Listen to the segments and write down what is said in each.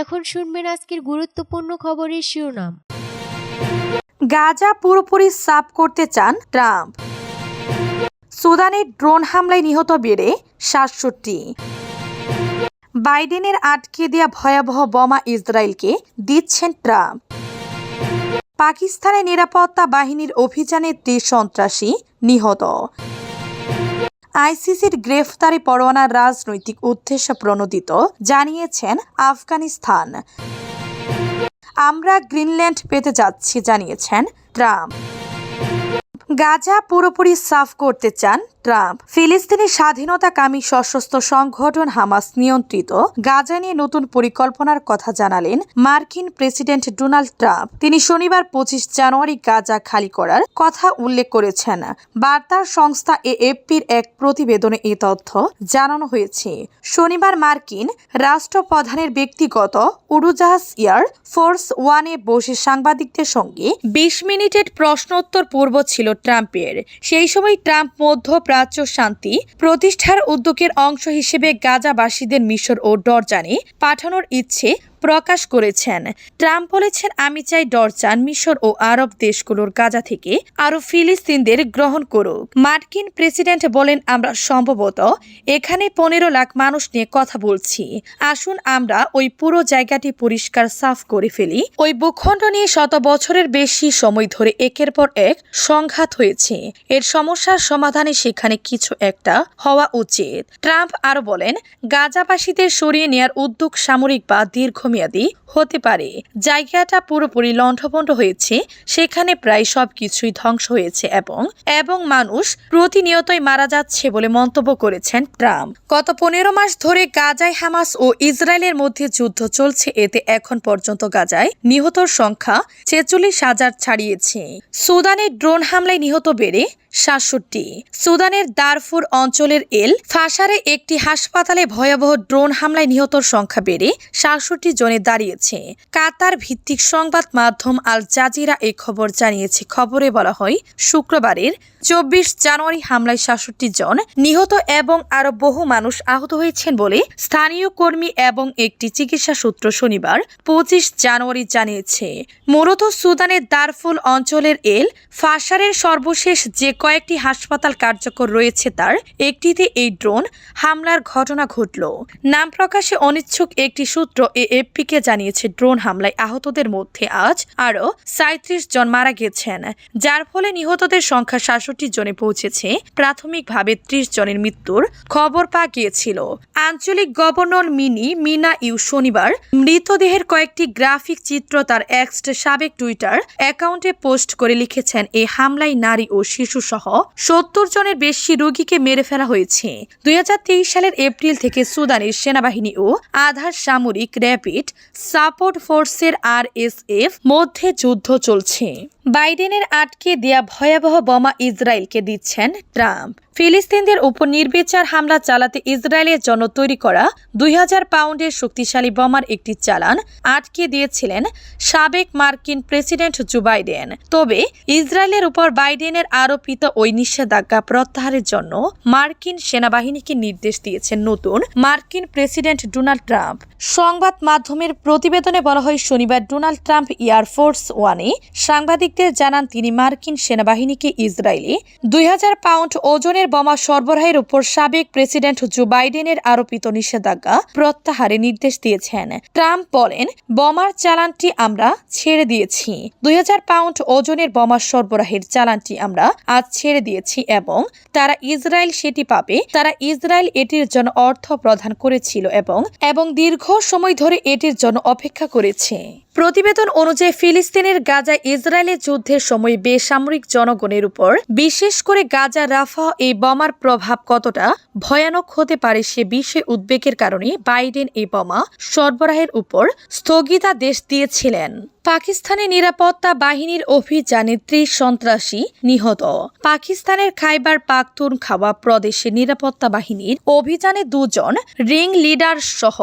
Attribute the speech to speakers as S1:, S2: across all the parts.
S1: এখন শুনবেন আজকের গুরুত্বপূর্ণ খবরের শিরোনাম।
S2: গাজা পুরোপুরি সাফ করতে চান ট্রাম্প। সুদানের ড্রোন হামলায় নিহত বেড়ে সাতষট্টি। বাইডেনের আটকে দেয়া ভয়াবহ বোমা ইসরায়েলকে দিচ্ছেন ট্রাম্প। পাকিস্তানের নিরাপত্তা বাহিনীর অভিযানে ত্রিশ সন্ত্রাসী নিহত। আইসিসির গ্রেফতারি পরোয়ানার রাজনৈতিক উদ্দেশ্য প্রণোদিত জানিয়েছেন আফগানিস্তান। আমরা গ্রিনল্যান্ড পেতে যাচ্ছি, জানিয়েছেন ট্রাম্প। গাজা পুরোপুরি সাফ করতে চান ট্রাম্প। ফিলিস্তিনি স্বাধীনতাকামী সশস্ত্র সংগঠন হামাস নিয়ন্ত্রিত গাজা নিয়ে নতুন পরিকল্পনার কথা জানালেন মার্কিন প্রেসিডেন্ট ডোনাল্ড ট্রাম্প। তিনি শনিবার পঁচিশ জানুয়ারি গাজা খালি করার কথা উল্লেখ করেছেন। বার্তার সংস্থা এএফপির এক প্রতিবেদনে এ তথ্য জানানো হয়েছে। শনিবার মার্কিন রাষ্ট্রপ্রধানের ব্যক্তিগত উড়োজাহাজ এয়ার ফোর্স ওয়ানে বসে সাংবাদিকদের সঙ্গে বিশ মিনিটের প্রশ্নোত্তর পূর্ব ছিল ট্রাম্পের। সেই সময় ট্রাম্প মধ্যপ্রাচ্য শান্তি প্রতিষ্ঠার উদ্যোগের অংশ হিসেবে গাজাবাসীদের মিশর ও ডরজানে পাঠানোর ইচ্ছে প্রকাশ করেছেন। ট্রাম্প বলেছেন, আমি চাই ডরজান মিশর ও আরব দেশগুলোর গাজা থেকে আরও ফিলিস্তিনদের গ্রহণ করুক। মার্কিন প্রেসিডেন্ট বলেন, আমরা সম্ভবত এখানে পনেরো লাখ মানুষ নিয়ে কথা বলছি। আসুন, আমরা ওই পুরো জায়গাটি পরিষ্কার সাফ করে ফেলি। ওই ভূখণ্ড নিয়ে শত বছরের বেশি সময় ধরে একের পর এক সংঘাত হয়েছে। এর সমস্যার সমাধানে সেখানে কিছু একটা হওয়া উচিত। ট্রাম্প আরও বলেন, গাজাবাসীদের সরিয়ে নেয়ার উদ্যোগ সামরিক বা দীর্ঘমেয়াদী হতে পারে। জায়গাটা পুরোপুরি লণ্ঠভণ্ড হয়েছে, সেখানে প্রায় সবকিছুই ধ্বংস হয়েছে এবং এবং মানুষ প্রতিনিয়তই মারা যাচ্ছে বলে মন্তব্য করেছেন ট্রাম্প। গত পনেরো মাস ধরে গাজায় হামাস ও ইসরায়েলের মধ্যে যুদ্ধ চলছে, এতে এখন পর্যন্ত গাজায় নিহতর সংখ্যা ছেচল্লিশ হাজার ছাড়িয়েছে। সুদানে ড্রোন হামলায় নিহত বেড়ে সাতষট্টি। সুদানের দারফুর অঞ্চলের এল ফাসারে একটি হাসপাতালে ভয়াবহ ড্রোন হামলায় নিহতর সংখ্যা বেড়ে সাতষট্টি জনে দাঁড়িয়েছে। কাতার ভিত্তিক সংবাদ মাধ্যম আল জাজিরা এই খবর জানিয়েছে। খবরে বলা হয়, শুক্রবারের চব্বিশ জানুয়ারি হামলায় সাতষট্টি জন নিহত এবং আরও বহু মানুষ আহত হয়েছেন বলে স্থানীয় কর্মী এবং একটি চিকিৎসা সূত্র শনিবার পঁচিশ জানুয়ারি জানিয়েছে। মূলত সুদানের দারফুল অঞ্চলের এল ফাসারের সর্বশেষ যে কয়েকটি হাসপাতাল কার্যকর রয়েছে তার একটিতে এই ড্রোন হামলার ঘটনা ঘটল। নাম প্রকাশে অনিচ্ছুক একটি সূত্র এএফপিকে জানিয়েছে, ড্রোন হামলায় আহতদের মধ্যে আজ আরও সাঁত্রিশ জন মারা গেছেন, যার ফলে নিহতদের সংখ্যা সাতষট্টি জনে পৌঁছেছে, প্রাথমিকভাবে ত্রিশ জনের মৃত্যুর খবর পাওয়া গিয়েছিল। আঞ্চলিক গভর্নর মিনি মিনা ইউ শনিবার মৃতদেহের কয়েকটি গ্রাফিক চিত্র তার এক্স সাবেক টুইটার অ্যাকাউন্টে পোস্ট করে লিখেছেন এই হামলায় নারী ও শিশু সহ সত্তর জনের বেশি রোগীকে মেরে ফেলা হয়েছে। দুই হাজার তেইশ সালের এপ্রিল থেকে সুদানের সেনাবাহিনী ও আধার সামরিক র্যাপিড সাপোর্ট ফোর্সের আর মধ্যে যুদ্ধ চলছে। বাইডেনের আটকে দেয়া ভয়াবহ বোমা ইসরায়েলকে দিচ্ছেন ট্রাম্প। ফিলিস্তিনদের উপর নির্বিচার হামলা চালাতে ইসরায়েলের জন্য তৈরি করা দুই হাজার পাউন্ডের শক্তিশালী বোমার একটি চালান আটকে দিয়েছিলেন সাবেক মার্কিন প্রেসিডেন্ট জো বাইডেন। তবে ইসরায়েলের উপর বাইডেনের আরোপিত ওই নিষেধাজ্ঞা প্রত্যাহারের জন্য মার্কিন সেনাবাহিনীকে নির্দেশ দিয়েছেন নতুন মার্কিন প্রেসিডেন্ট ডোনাল্ড ট্রাম্প। সংবাদ মাধ্যমের প্রতিবেদনে বলা হয়, শনিবার ডোনাল্ড ট্রাম্প এয়ারফোর্স ওয়ানে সাংবাদিকদের জানান, তিনি মার্কিন সেনাবাহিনীকে ইসরায়েলে দুই হাজার পাউন্ড ওজনের বোমা সরবরাহের উপর সাবেক প্রেসিডেন্ট জো বাইডেনের আরোপিত নিষেধাজ্ঞা প্রত্যাহারে নির্দেশ দিয়েছেন। ট্রাম্প বলেন, বোমার চালানটি আমরা ছেড়ে দিয়েছি। দুই হাজার পাউন্ড ওজনের বোমা সরবরাহের চালানটি আমরা আজ ছেড়ে দিয়েছি এবং তারা ইসরায়েল সেটি পাবে। তারা ইসরায়েল এটির জন্য অর্থ প্রদান করেছিল এবং এবং দীর্ঘ সময় ধরে এটির জন্য অপেক্ষা করেছে। প্রতিবেদন অনুযায়ী ফিলিস্তিনের গাজা ইসরায়েলের যুদ্ধের সময় বেসামরিক জনগণের উপর, বিশেষ করে গাজা রাফা এই বোমার প্রভাব কতটা ভয়ানক হতে পারে সে বিষয়ে উদ্বেগের কারণে বাইডেন এই বোমা সরবরাহের উপর স্থগিতাদেশ দিয়েছিলেন। পাকিস্তানে নিরাপত্তা বাহিনীর অভিযানে ত্রিশ সন্ত্রাসী নিহত। পাকিস্তানের খাইবার পাখতুন খাওয়া প্রদেশে নিরাপত্তা বাহিনীর অভিযানে দুজন রিং লিডার সহ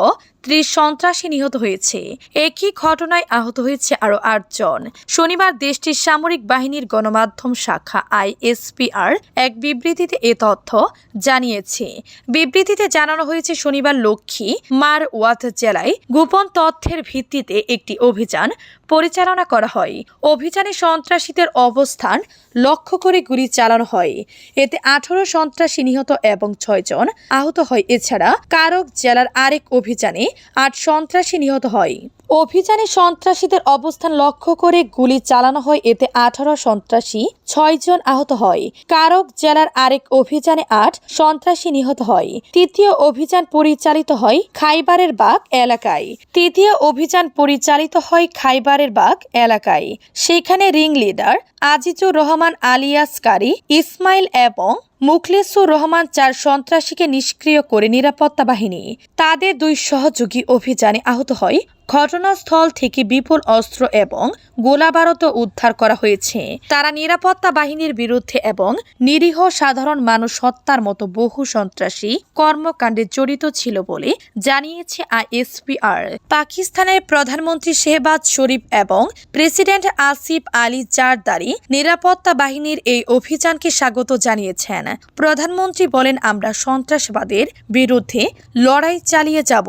S2: ত্রিশ সন্ত্রাসী নিহত হয়েছে। একই ঘটনায় আহত হয়েছে আরও আটজন। শনিবার দেশটির সামরিক বাহিনীর গণমাধ্যম শাখা আইএসপিআর এক বিবৃতিতে এ তথ্য জানিয়েছে। বিবৃতিতে জানানো হয়েছে, শনিবার লক্ষ্মী মার ওয়াত জেলায় গোপন তথ্যের ভিত্তিতে একটি অভিযান পরিচালনা করা হয়। অভিযানে সন্ত্রাসীদের অবস্থান লক্ষ্য করে গুলি চালানো হয়। এতে আঠারো সন্ত্রাসী নিহত এবং ছয়জন আহত হয়। এছাড়া কারক জেলার আরেক অভিযানে আট সন্ত্রাসী নিহত হয়। অভিযানে সন্ত্রাসীদের অবস্থান লক্ষ্য করে গুলি চালানো হয়। এতে আঠারো সন্ত্রাসী ছয়জন আহত হয়। কারক জেলার আরেক অভিযানে আট সন্ত্রাসী নিহত হয়। তৃতীয় অভিযান পরিচালিত হয় খাইবারের বাগ এলাকায়। তৃতীয় অভিযান পরিচালিত হয় খাইবারের বাগ এলাকায়। সেখানে ring leader Azizur Rahman alias Qari, Ismail এবং মুখলেসুর রহমান চার সন্ত্রাসীকে নিষ্ক্রিয় করে নিরাপত্তা বাহিনী, তাদের দুই সহযোগী অভিযানে আহত হয়। ঘটনাস্থল থেকে বিপুল অস্ত্র এবং গোলাবারত উদ্ধার করা হয়েছে। তারা নিরাপত্তা বাহিনীর বিরুদ্ধে এবং নিরীহ সাধারণ মানুষ হত্যার মতো বহু সন্ত্রাসী কর্মকাণ্ডে জড়িত ছিল বলে জানিয়েছে আইএসপিআর পাকিস্তানের প্রধানমন্ত্রী শেহবাজ শরীফ এবং প্রেসিডেন্ট আসিফ আলী জারদারি নিরাপত্তা বাহিনীর এই অভিযানকে স্বাগত জানিয়েছেন। প্রধানমন্ত্রী বলেন, আমরা সন্ত্রাসবাদের বিরুদ্ধে লড়াই চালিয়ে যাব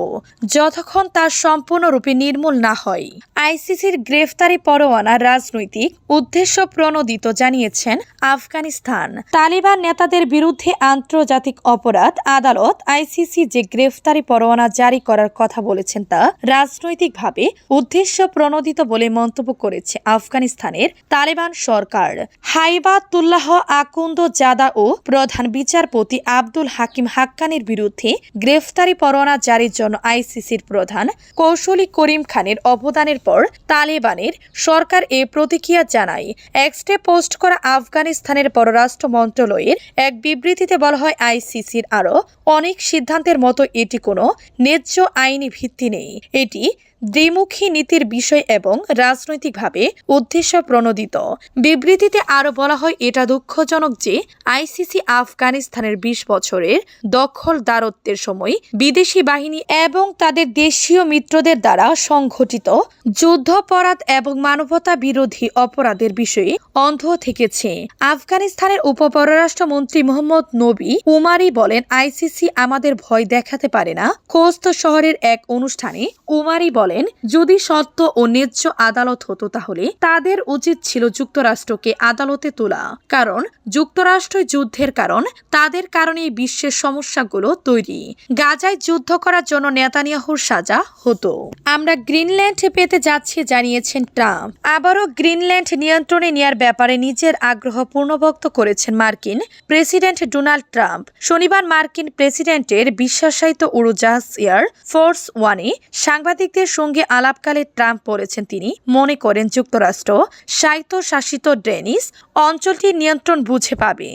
S2: যতক্ষণ তা সম্পূর্ণরূপে নির্মূল না হয়। আইসিসির গ্রেফতারি পরোয়ানা রাজনৈতিক উদ্দেশ্য প্রণোদিত জানিয়েছেন আফগানিস্তান। তালিবান নেতাদের বিরুদ্ধে আন্তর্জাতিক অপরাধ আদালত আইসিসি যে গ্রেফতারি পরোয়ানা জারি করার কথা বলেছেন তা রাজনৈতিকভাবে উদ্দেশ্য প্রণোদিত বলে মন্তব্য করেছে আফগানিস্তানের তালেবান সরকার। হাইবাতুল্লাহ আকুন্দ জাদা ও প্রধান বিচারপতি আব্দুল হাকিম হাক্কানির বিরুদ্ধে গ্রেফতারি পরোয়ানা জারির জন্য আইসিসির প্রধান কৌশলী করিম খানের অবদানের পর তালেবানের সরকার এ প্রতিক্রিয়া জানায়। এক্সটে পোস্ট করা আফগানিস্তানের পররাষ্ট্র মন্ত্রণালয়ের এক বিবৃতিতে বলা হয়, আইসিসির আরও অনেক সিদ্ধান্তের মতো এটি কোনো ন্যায্য আইনি ভিত্তি নেই। এটি দ্বিমুখী নীতির বিষয় এবং রাজনৈতিকভাবে উদ্দেশ্য প্রণোদিত বিবৃতিতে আরও বলা হয়, এটা দুঃখজনক যে আইসিসি আফগানিস্তানের বিশ বছরের দখলদারত্বের সময় বিদেশি বাহিনী এবং তাদের দেশীয় মিত্রদের দ্বারা সংঘটিত যুদ্ধাপরাধ এবং মানবতা বিরোধী অপরাধের বিষয়ে অন্ধ থেকেছে। আফগানিস্তানের উপপররাষ্ট্রমন্ত্রী মোহাম্মদ নবী উমারি বলেন, আইসিসি আমাদের ভয় দেখাতে পারে না। কোস্ত শহরের এক অনুষ্ঠানে উমারি বলেন যদি সত্য ও ন্যায্য আদালত হতো তাহলে তাদের উচিত ছিল যুক্তরাষ্ট্রকে আদালতে তোলা। কারণ, যুক্তরাষ্ট্র যুদ্ধের কারণ, তাদের কারণে বিশ্বের সমস্যাগুলো তৈরি। গাজায় যুদ্ধ করার জন্য নেতানিয়াহুর সাজা হতো। আমরা গ্রিনল্যান্ড পেতে যাচ্ছি, জানিয়েছেন ট্রাম্প। আবারও গ্রিনল্যান্ড নিয়ন্ত্রণে নেওয়ার ব্যাপারে নিজের আগ্রহ পূর্ণবক্ত করেছেন মার্কিন প্রেসিডেন্ট ডোনাল্ড ট্রাম্প। শনিবার মার্কিন প্রেসিডেন্টের বিশ্বাসায়িত উড়োজাহাজ এয়ার ফোর্স ওয়ানে সাংবাদিকদের সঙ্গে আলাপকালে ট্রাম্প বলেছেন তিনি মনে করেন যুক্তরাষ্ট্র স্বায়ত্তশাসিত ড্রেনিস অঞ্চলটির নিয়ন্ত্রণ বুঝে পাবে।